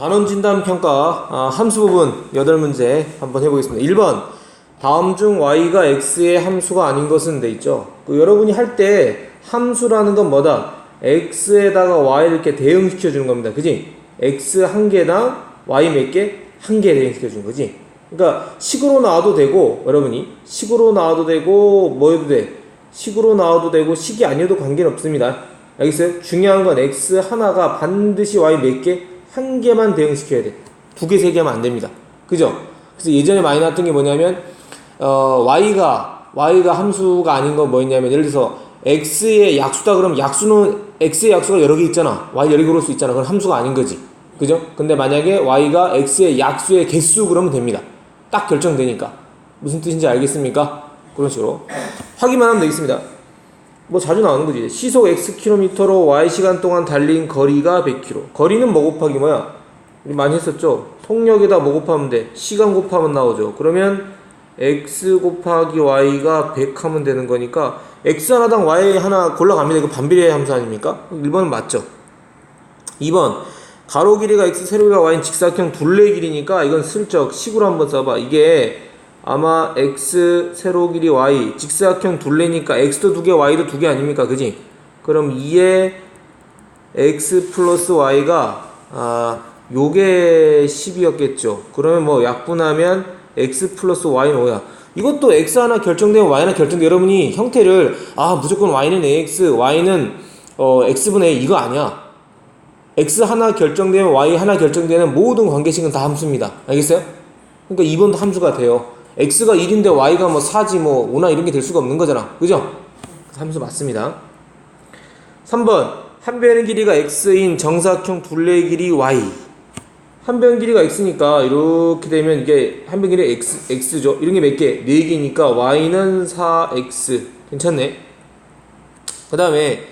단원 진단 평가 아, 함수 부분 8문제 한번 해보겠습니다. 1번 다음 중 y가 x의 함수가 아닌 것은 돼 있죠. 그 여러분이 할 때 함수라는 건 뭐다? x에다가 y를 이렇게 대응시켜 주는 겁니다. 그지? x 한 개당 y 몇 개? 한 개 대응시켜 주는 거지. 그러니까 식으로 나와도 되고 여러분이 식으로 나와도 되고 뭐 해도 돼? 식으로 나와도 되고 식이 아니어도 관계는 없습니다. 알겠어요? 중요한 건 x 하나가 반드시 y 몇 개? 한 개만 대응시켜야 돼. 두 개, 세 개 하면 안 됩니다. 그죠? 그래서 예전에 많이 나왔던 게 뭐냐면, 어, y가, y가 함수가 아닌 건 뭐였냐면, 예를 들어서 x의 약수다 그러면 약수는, x의 약수가 여러 개 있잖아. y 여러 개 그럴 수 있잖아. 그건 함수가 아닌 거지. 그죠? 근데 만약에 y가 x의 약수의 개수 그러면 됩니다. 딱 결정되니까. 무슨 뜻인지 알겠습니까? 그런 식으로. 확인만 하면 되겠습니다. 뭐 자주 나오는 거지. 시속 x km로 y 시간 동안 달린 거리가 100km. 거리는 뭐 곱하기 뭐야? 많이 했었죠. 속력에다 뭐 곱하면 돼? 시간 곱하면 나오죠. 그러면 x 곱하기 y가 100 하면 되는 거니까 x 하나당 y 하나 골라갑니다. 이거 반비례 함수 아닙니까? 1번은 맞죠. 2번 가로 길이가 x, 세로 길이가 y는 직사각형 둘레 길이니까 이건 슬쩍 식으로 한번 써봐. 이게 아마 x 세로 길이 y 직사각형 둘레니까 x도 두 개 y도 두 개 아닙니까? 그지? 그럼 2에 x 플러스 y가 아 요게 10이었겠죠. 그러면 뭐 약분하면 x 플러스 y는 5야? 이것도 x 하나 결정되면 y 하나 결정돼. 여러분이 형태를 아 무조건 y는 ax y는 어 x분의 a 이거 아니야. X 하나 결정되면 y 하나 결정되는 모든 관계식은 다 함수입니다. 알겠어요? 그러니까 2번도 함수가 돼요 x가 1인데 y가 뭐 4지 뭐 5나 이런 게 될 수가 없는 거잖아. 그죠? 함수 맞습니다. 3번 한 변의 길이가 x인 정사각형 둘레의 길이 y. 한 변 길이가 x니까 이렇게 되면 이게 한 변 길이 x x죠. 이런 게 몇 개? 4개니까 y는 4x. 괜찮네. 그 다음에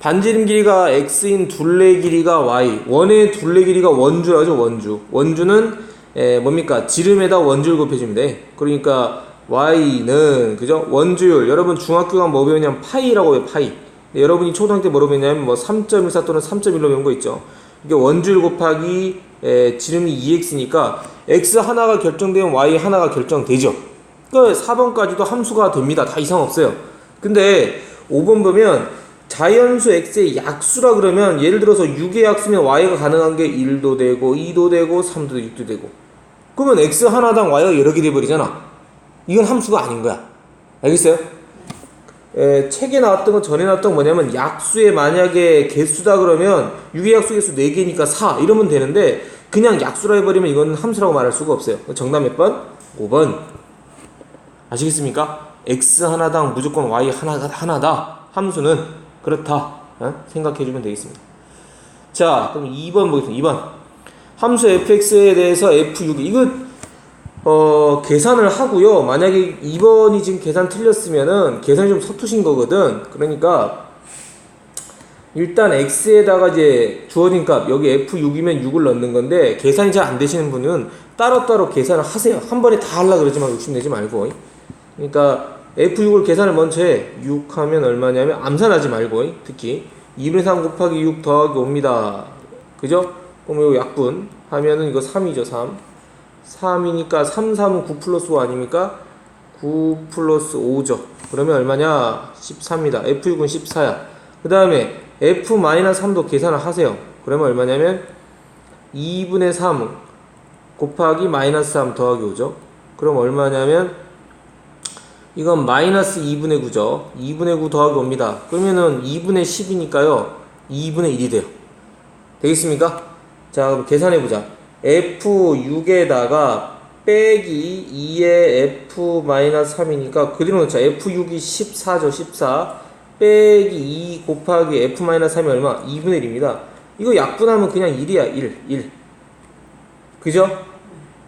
반지름 길이가 x인 둘레 길이가 y. 원의 둘레 길이가 원주라죠, 원주. 원주는 에, 뭡니까? 지름에다 원주를 곱해주면 돼. 그러니까 y는 그죠? 원주율. 여러분 중학교 가면 뭐 배우냐면 파이라고 배워 파이. 여러분이 초등학교 때 뭐로 배웠냐면 뭐 3.14 또는 3.1로 배운 거 있죠. 이게 원주율 곱하기 에, 지름이 2x니까 x 하나가 결정되면 y 하나가 결정되죠. 그러니까 4번까지도 함수가 됩니다. 다 이상 없어요. 근데 5번 보면 자연수 x의 약수라 그러면 예를 들어서 6의 약수면 y가 가능한 게 1도 되고 2도 되고 3도 6도 되고 그러면 x 하나당 y가 여러 개 돼버리잖아. 이건 함수가 아닌 거야. 알겠어요? 에, 책에 나왔던 건 전에 나왔던 건 뭐냐면 약수에 만약에 개수다 그러면 6의 약수 개수 4개니까 4 이러면 되는데 그냥 약수라 해버리면 이건 함수라고 말할 수가 없어요. 정답 몇 번? 5번. 아시겠습니까? x 하나당 무조건 y 하나가 하나다. 함수는 그렇다. 어? 생각해주면 되겠습니다. 자, 그럼 2번 보겠습니다. 2번. 함수 fx에 대해서 f6 이거 어, 계산을 하고요. 만약에 2번이 지금 계산 틀렸으면은 계산이 좀 서투신 거거든. 그러니까 일단 x에다가 이제 주어진 값 여기 f6이면 6을 넣는 건데 계산이 잘 안 되시는 분은 따로따로 계산을 하세요. 한 번에 다 하려 그러지 만 욕심내지 말고. 그러니까 f6을 계산을 먼저 해. 6 하면 얼마냐면 암산하지 말고 특히 2분의 3 곱하기 6 더하기 5입니다. 그죠? 그럼 이거 약분 하면은 이거 3이죠 3 3이니까 3, 3은 9 플러스 5 아닙니까? 9 플러스 5죠. 그러면 얼마냐? 13입니다. F6은 14야. 그 다음에 F-3도 계산을 하세요. 그러면 얼마냐면 2분의 3 곱하기 마이너스 3 더하기 5죠. 그럼 얼마냐면 이건 마이너스 2분의 9죠. 2분의 9 더하기 5입니다. 그러면은 2분의 10이니까요. 2분의 1이 돼요. 되겠습니까? 자, 그럼 계산해보자. F6에다가 빼기 2의 F-3이니까 그대로 넣자. F6이 14죠, 14. 빼기 2 곱하기 F-3이 얼마? 2분의 1입니다. 이거 약분하면 그냥 1이야, 1. 1. 그죠?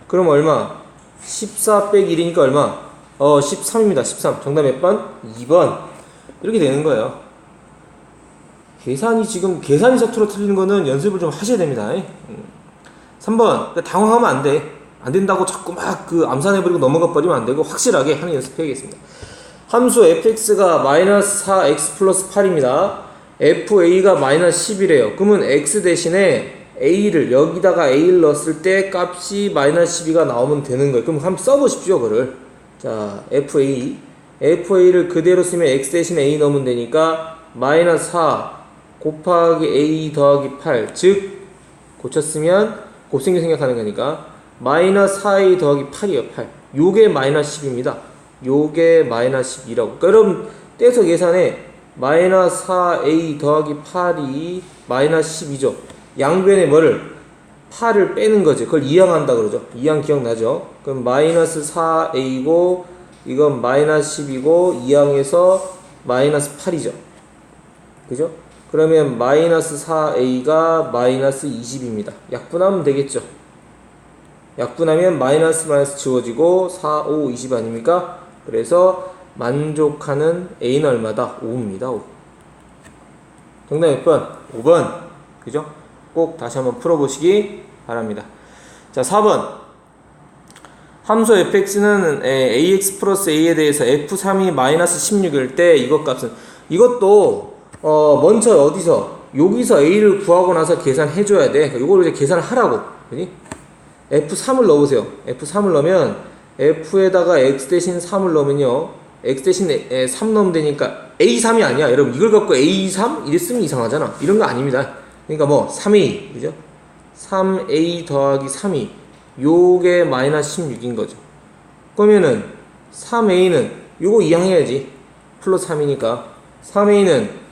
그럼 얼마? 14 빼기 1이니까 얼마? 어, 13입니다. 13. 정답 몇 번? 2번. 이렇게 되는 거예요. 계산이 지금 계산이 서투로 틀리는 거는 연습을 좀 하셔야 됩니다. 3번 음. 당황하면 안 돼. 안 된다고 자꾸 막 그 암산해버리고 넘어가 버리면 안 되고 확실하게 하는 연습해야겠습니다. 함수 fx가 마이너스 4x 플러스 8입니다. fa가 마이너스 10이래요. 그러면 x 대신에 a를 여기다가 a를 넣었을 때 값이 마이너스 12가 나오면 되는 거예요. 그럼 한번 써보십시오, 그를. 자, fa. fa를 그대로 쓰면 x 대신 a 넣으면 되니까 마이너스 4 곱하기 a 더하기 8. 즉, 고쳤으면 곱셈이 생각하는 거니까 마이너스 4a 더하기 8이에요, 8. 요게 마이너스 10입니다. 요게 마이너스 12라고. 그러니까 떼서 계산해. 마이너스 4a 더하기 8이 마이너스 12죠. 양변에 뭐를 8을 빼는 거죠. 그걸 이항한다 그러죠. 이항 기억나죠? 그럼 마이너스 4a고 이건 마이너스 10이고 이항에서 마이너스 8이죠. 그죠? 그러면 마이너스 4a가 마이너스 20입니다. 약분하면 되겠죠. 약분하면 마이너스 마이너스 지워지고 4, 5, 20 아닙니까? 그래서 만족하는 a는 얼마다? 5입니다. 5. 정답 몇 번? 5번. 그죠? 꼭 다시 한번 풀어보시기 바랍니다. 자, 4번. 함수 fx는 ax 플러스 a에 대해서 f3이 마이너스 16일 때 이것 값은 이것도 어 먼저 어디서 여기서 a를 구하고 나서 계산해 줘야 돼. 이걸 이제 계산을 하라고. 그지? f3을 넣어보세요. f3을 넣으면 f에다가 x 대신 3을 넣으면요. x 대신 3 넣으면 되니까 a3이 아니야. 여러분 이걸 갖고 a3 이랬으면 이상하잖아. 이런 거 아닙니다. 그러니까 뭐 3a 그죠? 3a 더하기 3이 요게 마이너스 16인 거죠. 그러면은 3a는 요거 이항해야지. 플러스 3이니까 3a는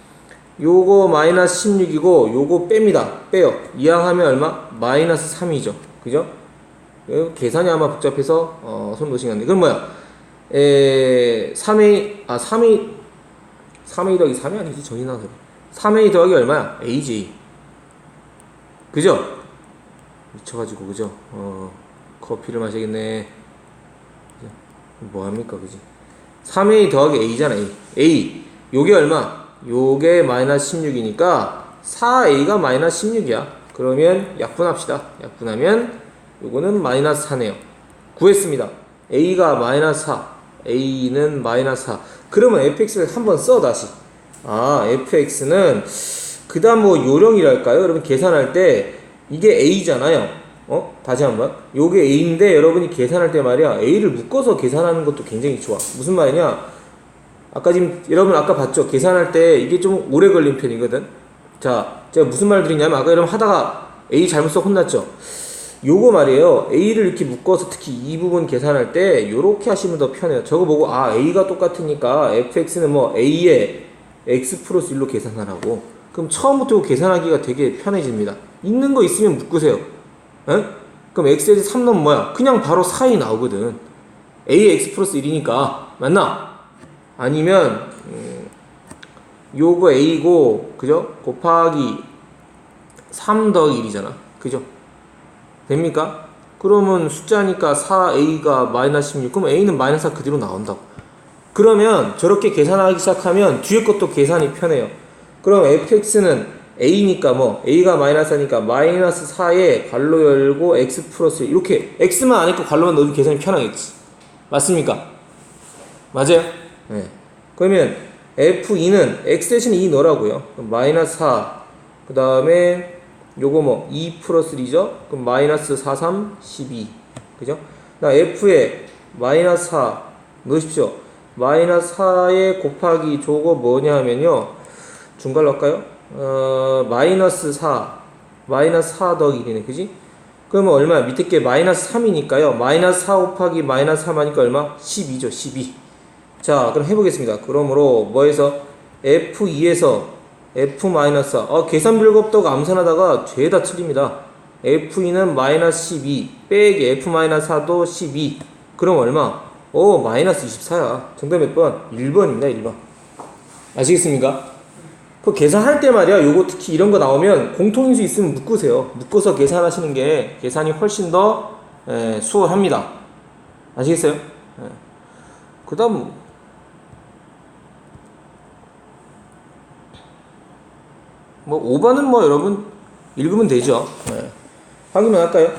요거 마이너스 16이고 요거 뺍니다. 빼요. 이항하면 얼마? 마이너스 3이죠. 그죠? 이거 계산이 아마 복잡해서 어, 손 놓으신 건데 그럼 뭐야? 에 3a 아 3a 3a 더하기 3이 아니지 정이 나서 3a 더하기 얼마야? aj 그죠? 미쳐가지고 그죠? 어 커피를 마셔야겠네? 뭐합니까 그지? 3a 더하기 a잖아 a a 요게 얼마? 요게 마이너스 16이니까 4a가 마이너스 16이야 그러면 약분합시다 약분하면 요거는 마이너스 4네요 구했습니다 a가 마이너스 4 a는 마이너스 4 그러면 fx를 한번 써 다시 아 fx는 그 다음 뭐 요령이랄까요? 여러분 계산할 때 이게 a잖아요. 어? 다시 한번. 요게 a인데 여러분이 계산할 때 말이야. a를 묶어서 계산하는 것도 굉장히 좋아. 무슨 말이냐? 아까 지금 여러분 아까 봤죠? 계산할 때 이게 좀 오래 걸린 편이거든. 자, 제가 무슨 말 드리냐면 아까 여러분 하다가 a 잘못 써 혼났죠? 요거 말이에요. a를 이렇게 묶어서 특히 이 부분 계산할 때 요렇게 하시면 더 편해요. 저거 보고 아 a가 똑같으니까 fx는 뭐 a에 x 플러스 1로 계산하라고. 그럼 처음부터 계산하기가 되게 편해집니다. 있는 거 있으면 묶으세요. 에? 그럼 x에 3 넣으면 뭐야? 그냥 바로 4이 나오거든. a x 플러스 1이니까 맞나? 아니면 음, 요거 a고 그죠? 곱하기 3 더하기 1이잖아. 그죠? 됩니까? 그러면 숫자니까 4a가 마이너스 16 그럼 a는 마이너스 4 그대로 나온다고. 그러면 저렇게 계산하기 시작하면 뒤에 것도 계산이 편해요. 그럼 fx는 a니까 뭐 a가 마이너스 하니까 마이너스 4에 괄로 열고 x 플러스 이렇게 x만 안 있고 괄로만 넣어도 계산이 편하겠지 맞습니까? 맞아요? 네. 그러면 f2는 x 대신 2 넣으라고요 그럼 마이너스 4 그 다음에 요거 뭐 2 플러스 2죠? 그럼 마이너스 4, 3, 12 그죠? 나 f에 마이너스 4 넣으십시오 마이너스 4에 곱하기 저거 뭐냐 하면요 중괄로 할까요? 어, 마이너스 4, 마이너스 4 더하기 1이네, 그지? 그러면 얼마야? 밑에 게 마이너스 3이니까요. 마이너스 4 곱하기 마이너스 3 하니까 얼마? 12죠, 12. 자, 그럼 해보겠습니다. 그러므로 뭐에서? F2에서 F 마이너스 4. 어, 계산 별거 없다고 암산하다가 죄다 틀립니다. F2는 마이너스 12, 빼기 F 마이너스 4도 12. 그럼 얼마? 오, 마이너스 24야. 정답 몇 번? 1번입니다, 1번. 아시겠습니까? 그 계산할 때 말이야, 요거 특히 이런 거 나오면 공통인수 있으면 묶으세요. 묶어서 계산하시는 게 계산이 훨씬 더 에, 수월합니다. 아시겠어요? 예. 그 다음, 뭐, 5번은 뭐 여러분 읽으면 되죠. 예. 확인만 할까요?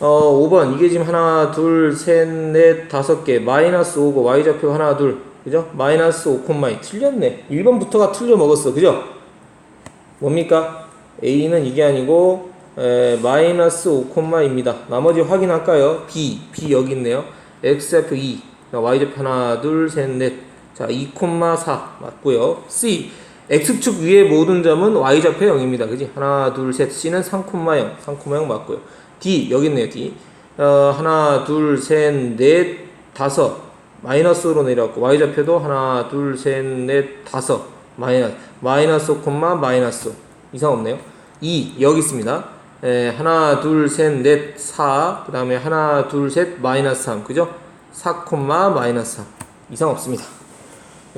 어, 5번. 이게 지금 하나, 둘, 셋, 넷, 다섯 개. 마이너스 5고, y좌표 하나, 둘. 그죠? 마이너스 5 콤마이 틀렸네. 1번부터가 틀려 먹었어. 그죠? 뭡니까? A는 이게 아니고 에, 마이너스 5 콤마입니다. 나머지 확인할까요? B, B 여기 있네요. X좌표 2, Y좌표 하나, 둘, 셋, 넷. 자, 2 콤마 4 맞고요. C, X축 위의 모든 점은 Y좌표 0입니다. 그지? 하나, 둘, 셋. C는 3콤마0, 3콤마0 맞고요. D, 여기 있네요. D. 어, 하나, 둘, 셋, 넷, 다섯. 마이너스로 내려왔고, Y좌표도 하나, 둘, 셋, 넷, 다섯. 마이너스. 마이너스 5, 마이너스. 이상 없네요. 2, 여기 있습니다. 에, 하나, 둘, 셋, 넷, 4. 그 다음에 하나, 둘, 셋, 마이너스 3. 그죠? 4, 마이너스 3. 이상 없습니다.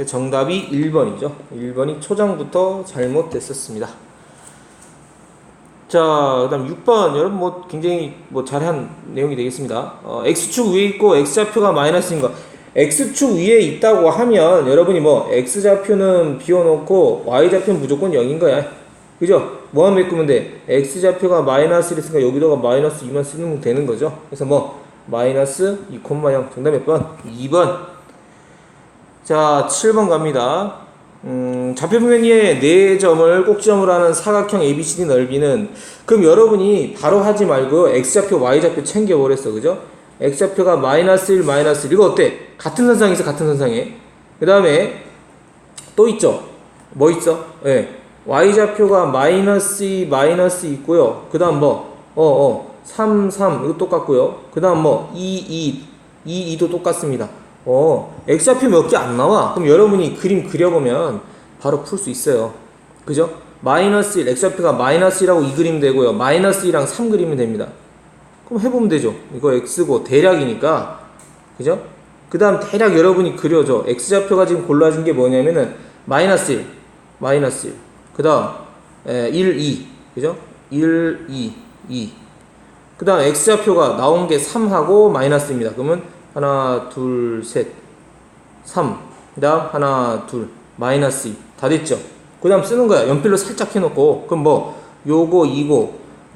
정답이 1번이죠. 1번이 초장부터 잘못됐었습니다. 자, 그 다음 6번. 여러분 뭐 굉장히 뭐 잘한 내용이 되겠습니다. 어, X축 위에 있고 X좌표가 마이너스인 거. X축 위에 있다고 하면 여러분이 뭐 X좌표는 비워놓고 Y좌표는 무조건 0인 거야. 그죠? 뭐만 메꾸면 돼? X좌표가 마이너스 1있으니까 여기다가 마이너스 2만 쓰면 되는 거죠. 그래서 뭐 마이너스 2,0 정답 몇 번? 2번. 자, 7번 갑니다. 음, 좌표평면 위에 4점을 꼭지점으로 하는 사각형 ABCD 넓이는 그럼 여러분이 바로 하지 말고 X좌표, Y좌표 챙겨버렸어. 그죠? X좌표가 마이너스 1, 마이너스 1. 이거 어때? 같은 선상에서 같은 선상에. 그 다음에 또 있죠? 뭐 있어? 예. 네. Y좌표가 마이너스 2, 마이너스 있고요. 그 다음 뭐? 어, 어. 3, 3. 이거 똑같고요. 그 다음 뭐? 2, 2. 2, 2도 똑같습니다. 어, X좌표 몇 개 안 나와. 그럼 여러분이 그림 그려보면 바로 풀 수 있어요. 그죠? 마이너스 1, X좌표가 마이너스 1하고 이 그림 되고요. 마이너스 2랑 3 그리면 됩니다. 그럼 해보면 되죠. 이거 X고 대략이니까. 그죠? 그 다음 대략 여러분이 그려줘. X좌표가 지금 골라진 게 뭐냐면은 마이너스 1, 마이너스 1. 그 다음 1, 2. 그죠? 1, 2, 2. 그 다음 X좌표가 나온 게 3하고 마이너스입니다. 그러면 하나, 둘, 셋, 3. 그 다음 하나, 둘, 마이너스 2. 다 됐죠? 그 다음 쓰는 거야. 연필로 살짝 해놓고. 그럼 뭐, 요거 2고,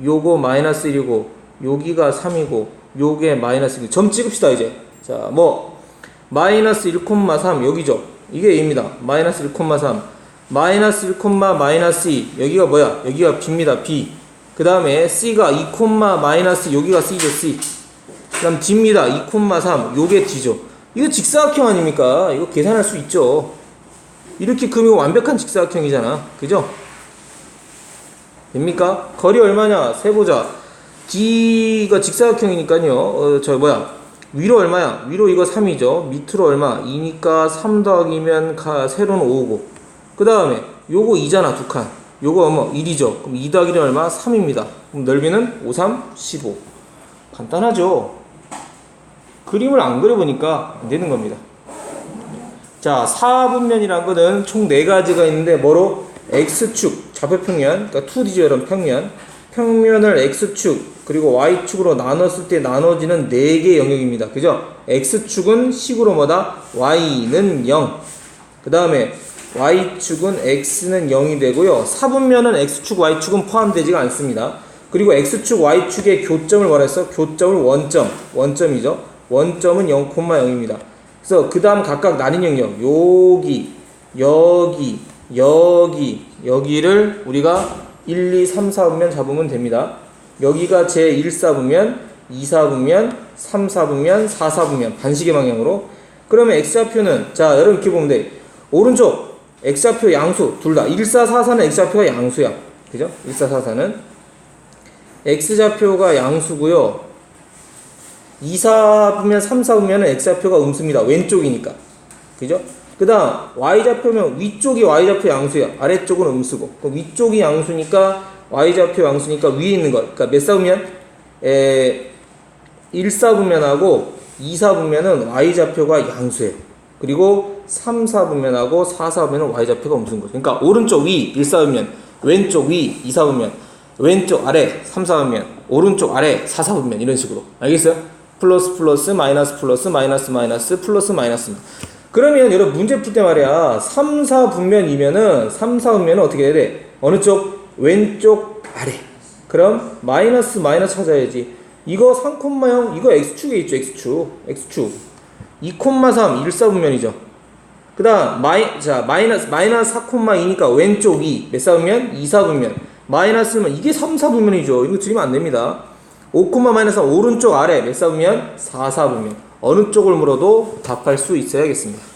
요거 마이너스 1이고, 여기가 3이고, 요게 마이너스 1. 점 찍읍시다, 이제. 자, 뭐, 마이너스 1,3. 여기죠? 이게 A입니다. 마이너스 1,3. 마이너스 1, 마이너스 2. 여기가 뭐야? 여기가 B입니다. B. 그 다음에 C가 2, 마이너스 여기가 C죠. C. 그 다음 D입니다. 2,3. 요게 D죠. 이거 직사각형 아닙니까? 이거 계산할 수 있죠. 이렇게 그면 완벽한 직사각형이잖아. 그죠? 됩니까? 거리 얼마냐? 세보자. D가 직사각형이니까요. 어, 저 뭐야? 위로 얼마야? 위로 이거 3이죠. 밑으로 얼마? 2니까 3 더하기면 가, 세로는 5고. 그 다음에 요거 2잖아. 두 칸. 요거 뭐 1이죠. 그럼 2 더하기는 얼마? 3입니다. 그럼 넓이는 5, 3, 15. 간단하죠. 그림을 안 그려보니까 안 되는 겁니다. 자, 4분면이란 거는 총 4가지가 있는데 뭐로? X축, 좌표평면, 그러니까 2D죠 여러분 평면. 평면을 X축, 그리고 Y축으로 나눴을 때 나눠지는 4개의 영역입니다. 그죠? X축은 식으로 뭐다? Y는 0. 그 다음에 Y축은 X는 0이 되고요. 4분면은 X축, Y축은 포함되지가 않습니다. 그리고 X축, Y축의 교점을 말해서 교점을 원점, 원점이죠. 원점은 0,0입니다. 그래서 그 다음 각각 나뉜 영역, 여기, 여기, 여기, 여기를 우리가 1, 2, 3, 4분면 잡으면 됩니다. 여기가 제 1, 4분면, 2, 4분면, 3, 4분면, 4, 4분면, 반시계 방향으로. 그러면 X좌표는, 자, 여러분 이렇게 보면 돼. 오른쪽, X좌표 양수, 둘 다. 1, 4, 4, 4는 X좌표가 양수야. 그죠? 1, 4, 4, 4는. X좌표가 양수고요 2, 4분면 3, 4분면은 X좌표가 음수입니다. 왼쪽이니까. 그죠? 그 다음 Y좌표면 위쪽이 Y좌표 양수야. 아래쪽은 음수고. 그럼 위쪽이 양수니까 Y좌표 양수니까 위에 있는 거. 그러니까 몇 사분면? 에, 1, 4분면하고 2, 4분면은 Y좌표가 양수예요. 그리고 3, 4분면하고 4, 4분면은 Y좌표가 음수인 거죠. 그러니까 오른쪽 위 1, 4분면, 왼쪽 위 2, 4분면, 왼쪽 아래 3, 4분면, 오른쪽 아래 4, 4분면 이런 식으로. 알겠어요? 플러스 플러스 마이너스 플러스 마이너스 마이너스 플러스 마이너스입니다. 그러면 여러분 문제 풀 때 말이야 3, 4 분면이면은 3, 4 분면은 어떻게 해야 돼? 어느 쪽? 왼쪽 아래 그럼 마이너스 마이너스 찾아야지 이거 3,0 이거 X축에 있죠 X축 X축 2,3 1, 4 분면이죠 그 다음 마이, 자 마이너스 마이너스 4,2니까 왼쪽 2몇 사분면? 2, 4분면 마이너스면 이게 3, 4분면이죠. 이거 드리면 안 됩니다. 5, 마이너스 오른쪽 아래 몇 사분면? 4, 4분면. 어느 쪽을 물어도 답할 수 있어야겠습니다.